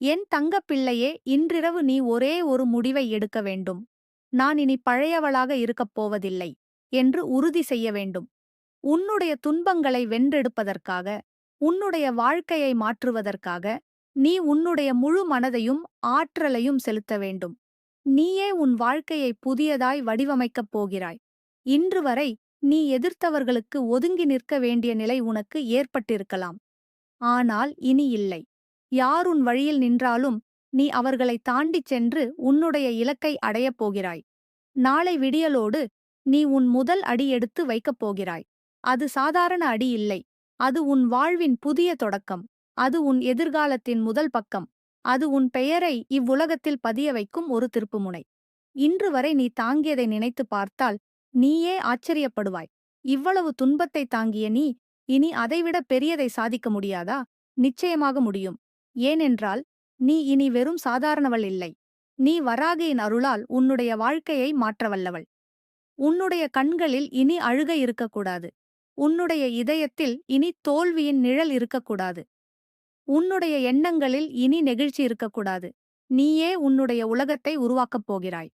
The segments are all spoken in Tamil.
என் தங்கப் பிள்ளையே இன்றிரவு நீ ஒரே ஒரு முடிவை எடுக்க வேண்டும். நான் இனி பழையவளாக இருக்கப் போவதில்லை என்று உறுதி செய்ய வேண்டும். உன்னுடைய துன்பங்களை வென்றெடுப்பதற்காக உன்னுடைய வாழ்க்கையை மாற்றுவதற்காக நீ உன்னுடைய முழு மனதையும் ஆற்றலையும் செலுத்த வேண்டும். நீயே உன் வாழ்க்கையை புதியதாய் வடிவமைக்கப் போகிறாய். இன்று வரை நீ எதிர்த்தவர்களுக்கு ஒதுங்கி நிற்க வேண்டிய நிலை உனக்கு ஏற்பட்டிருக்கலாம். ஆனால் இனி இல்லை. யார் உன் வழியில் நின்றாலும் நீ அவர்களை தாண்டிச் சென்று உன்னுடைய இலக்கை அடையப் போகிறாய். நாளை விடியலோடு நீ உன் முதல் அடி எடுத்து வைக்கப் போகிறாய். அது சாதாரண அடி இல்லை. அது உன் வாழ்வின் புதிய தொடக்கம். அது உன் எதிர்காலத்தின் முதல் பக்கம். அது உன் பெயரை இவ்வுலகத்தில் பதிய வைக்கும் ஒரு திருப்புமுனை. இன்று வரை நீ தாங்கியதை நினைத்து பார்த்தால் நீயே ஆச்சரியப்படுவாய். இவ்வளவு துன்பத்தை தாங்கிய நீ இனி அதைவிட பெரியதை சாதிக்க முடியாதா? நிச்சயமாக முடியும். ஏனென்றால் நீ இனி வெறும் சாதாரணவள் இல்லை. நீ வராகியின் அருளால் உன்னுடைய வாழ்க்கையை மாற்றவல்லவள். உன்னுடைய கண்களில் இனி அழுக இருக்கக்கூடாது. உன்னுடைய இதயத்தில் இனி தோல்வியின் நிழல் இருக்கக்கூடாது. உன்னுடைய எண்ணங்களில் இனி நெகிழ்ச்சி இருக்கக்கூடாது. நீயே உன்னுடைய உலகத்தை உருவாக்கப் போகிறாய்.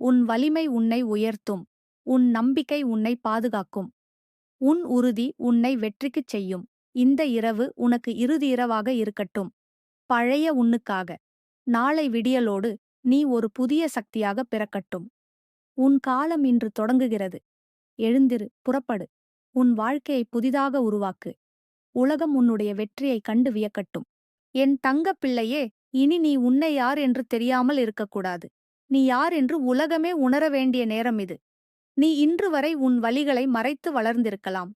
உன் வலிமை உன்னை உயர்த்தும். உன் நம்பிக்கை உன்னை பாதுகாக்கும். உன் உறுதி உன்னை வெற்றிக்குச் செய்யும். இந்த இரவு உனக்கு இறுதி இரவாக இருக்கட்டும். பழைய உன்னுக்காக. நாளை விடியலோடு நீ ஒரு புதிய சக்தியாக பிறக்கட்டும். உன் காலம் இன்று தொடங்குகிறது. எழுந்திரு புறப்படு. உன் வாழ்க்கையை புதிதாக உருவாக்கு. உலகம் உன்னுடைய வெற்றியை கண்டு வியக்கட்டும். என் தங்கப் பிள்ளையே இனி நீ உன்னை யார் என்று தெரியாமல் இருக்கக்கூடாது. நீ யார் என்று உலகமே உணர வேண்டிய நேரம் இது. நீ இன்று வரை உன் வழிகளை மறைத்து வளர்ந்திருக்கலாம்.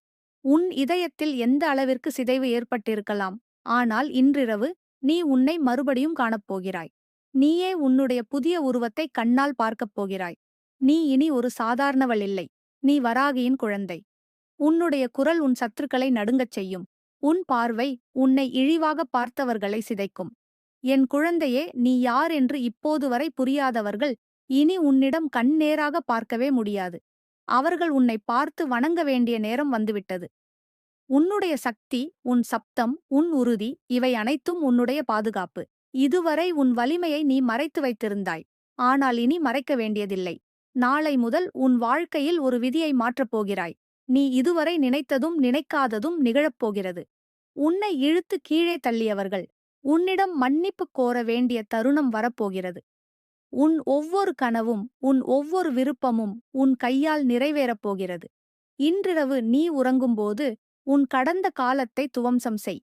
உன் இதயத்தில் எந்த அளவிற்கு சிதைவு ஏற்பட்டிருக்கலாம். ஆனால் இன்றிரவு நீ உன்னை மறுபடியும் காணப்போகிறாய். நீயே உன்னுடைய புதிய உருவத்தை கண்ணால் பார்க்கப் போகிறாய். நீ இனி ஒரு சாதாரணவள் இல்லை. நீ வராகியின் குழந்தை. உன்னுடைய குரல் உன் சத்துருக்களை நடுங்கச் செய்யும். உன் பார்வை உன்னை இழிவாக பார்த்தவர்களை சிதைக்கும். என் குழந்தையே நீ யார் என்று இப்போது வரை புரியாதவர்கள் இனி உன்னிடம் கண்ணேராக பார்க்கவே முடியாது. அவர்கள் உன்னை பார்த்து வணங்க வேண்டிய நேரம் வந்துவிட்டது. உன்னுடைய சக்தி உன் சப்தம் உன் உறுதி இவை அனைத்தும் உன்னுடைய பாதுகாப்பு. இதுவரை உன் வலிமையை நீ மறைத்து வைத்திருந்தாய். ஆனால் இனி மறைக்க வேண்டியதில்லை. நாளை முதல் உன் வாழ்க்கையில் ஒரு விதியை மாற்றப் போகிறாய். நீ இதுவரை நினைத்ததும் நினைக்காததும் நிகழப்போகிறது. உன்னை இழுத்து கீழே தள்ளியவர்கள் உன்னிடம் மன்னிப்பு கோர வேண்டிய தருணம் வரப்போகிறது. உன் ஒவ்வொரு கனவும் உன் ஒவ்வொரு விருப்பமும் உன் கையால் நிறைவேறப் போகிறது. இன்றிரவு நீ உறங்கும்போது உன் கடந்த காலத்தை துவம்சம் செய்.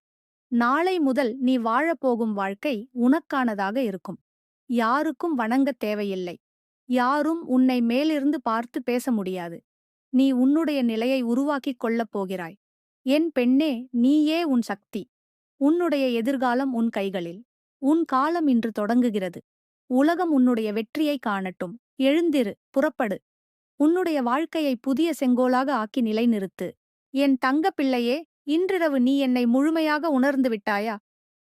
நாளை முதல் நீ வாழப்போகும் வாழ்க்கை உனக்கானதாக இருக்கும். யாருக்கும் வணங்கத் தேவையில்லை. யாரும் உன்னை மேலிருந்து பார்த்து பேச முடியாது. நீ உன்னுடைய நிலையை உருவாக்கிக் கொள்ளப் போகிறாய். என் பெண்ணே நீயே உன் சக்தி. உன்னுடைய எதிர்காலம் உன் கைகளில். உன் காலம் இன்று தொடங்குகிறது. உலகம் உன்னுடைய வெற்றியை காணட்டும். எழுந்திரு புறப்படு. உன்னுடைய வாழ்க்கையை புதிய செங்கோலாக ஆக்கி நிலைநிறுத்து. என் தங்க பிள்ளையே இன்றிரவு நீ என்னை முழுமையாக உணர்ந்து விட்டாயா?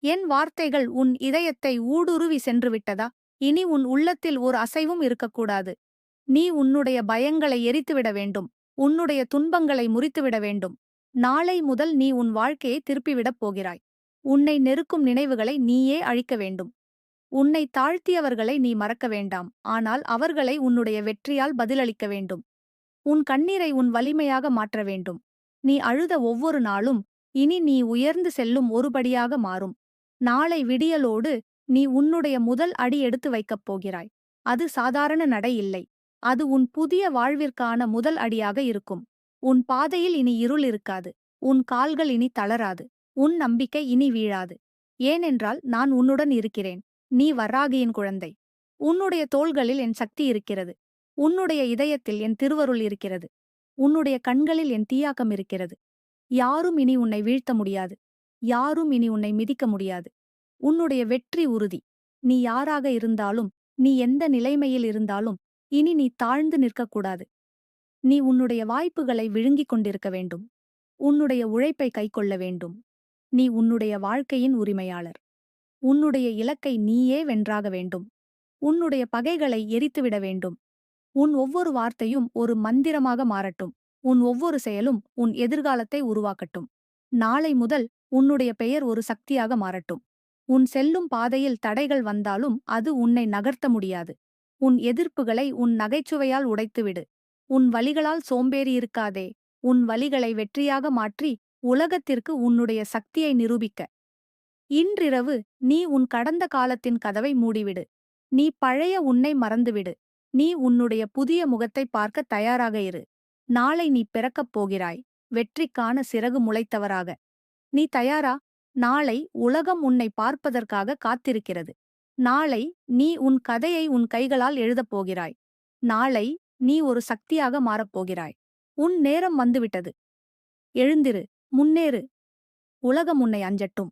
என் வார்த்தைகள் உன் இதயத்தை ஊடுருவி சென்று விட்டதா? இனி உன் உள்ளத்தில் ஓர் அசைவும் இருக்கக்கூடாது. நீ உன்னுடைய பயங்களை எரித்துவிட வேண்டும். உன்னுடைய துன்பங்களை முறித்துவிட வேண்டும். நாளை முதல் நீ உன் வாழ்க்கையை திருப்பிவிடப் போகிறாய். உன்னை நெருக்கும் நினைவுகளை நீயே அழிக்க வேண்டும். உன்னை தாழ்த்தியவர்களை நீ மறக்க வேண்டாம். ஆனால் அவர்களை உன்னுடைய வெற்றியால் பதிலளிக்க வேண்டும். உன் கண்ணீரை உன் வலிமையாக மாற்ற வேண்டும். நீ அழுத ஒவ்வொரு நாளும் இனி நீ உயர்ந்து செல்லும் ஒருபடியாக மாறும். நாளை விடியலோடு நீ உன்னுடைய முதல் அடி எடுத்து வைக்கப் போகிறாய். அது சாதாரண நடை இல்லை. அது உன் புதிய வாழ்விற்கான முதல் அடியாக இருக்கும். உன் பாதையில் இனி இருள் இருக்காது. உன் கால்கள் இனி தளராது. உன் நம்பிக்கை இனி வீழாது. ஏனென்றால் நான் உன்னுடன் இருக்கிறேன். நீ வராகியின் குழந்தை. உன்னுடைய தோள்களில் என் சக்தி இருக்கிறது. உன்னுடைய இதயத்தில் என் திருவருள் இருக்கிறது. உன்னுடைய கண்களில் என் தீயாக்கம் இருக்கிறது. யாரும் இனி உன்னை வீழ்த்த முடியாது. யாரும் இனி உன்னை மிதிக்க முடியாது. உன்னுடைய வெற்றி உறுதி. நீ யாராக இருந்தாலும் நீ எந்த நிலைமையில் இருந்தாலும் இனி நீ தாழ்ந்து நிற்கக்கூடாது. நீ உன்னுடைய வாய்ப்புகளை விழுங்கிக் கொண்டிருக்க வேண்டும். உன்னுடைய உழைப்பை கைக்கொள்ள வேண்டும். நீ உன்னுடைய வாழ்க்கையின் உரிமையாளர். உன்னுடைய இலக்கை நீயே வென்றாக வேண்டும். உன்னுடைய பகைகளை எரித்துவிட வேண்டும். உன் ஒவ்வொரு வார்த்தையும் ஒரு மந்திரமாக மாறட்டும். உன் ஒவ்வொரு செயலும் உன் எதிர்காலத்தை உருவாக்கட்டும். நாளை முதல் உன்னுடைய பெயர் ஒரு சக்தியாக மாறட்டும். உன் செல்லும் பாதையில் தடைகள் வந்தாலும் அது உன்னை நகர்த்த முடியாது. உன் எதிர்ப்புகளை உன் நகைச்சுவையால் உடைத்துவிடு. உன் வலிகளால் சோம்பேறி இருக்காதே. உன் வலிகளை வெற்றியாக மாற்றி உலகத்திற்கு உன்னுடைய சக்தியை நிரூபிக்க. இன்றிரவு நீ உன் கடந்த காலத்தின் கதவை மூடிவிடு. நீ பழைய உன்னை மறந்துவிடு. நீ உன்னுடைய புதிய முகத்தை பார்க்க தயாராக இரு. நாளை நீ பிறக்கப் போகிறாய். வெற்றிக்கான சிறகு முளைத்தவராக. நீ தயாரா? நாளை உலகம் உன்னை பார்ப்பதற்காக காத்திருக்கிறது. நாளை நீ உன் கதையை உன் கைகளால் எழுதப் போகிறாய். நாளை நீ ஒரு சக்தியாக மாறப்போகிறாய் உன் நேரம் வந்துவிட்டது. எழுந்திரு. முன்னேறு. உலகம் உன்னை அஞ்சட்டும்.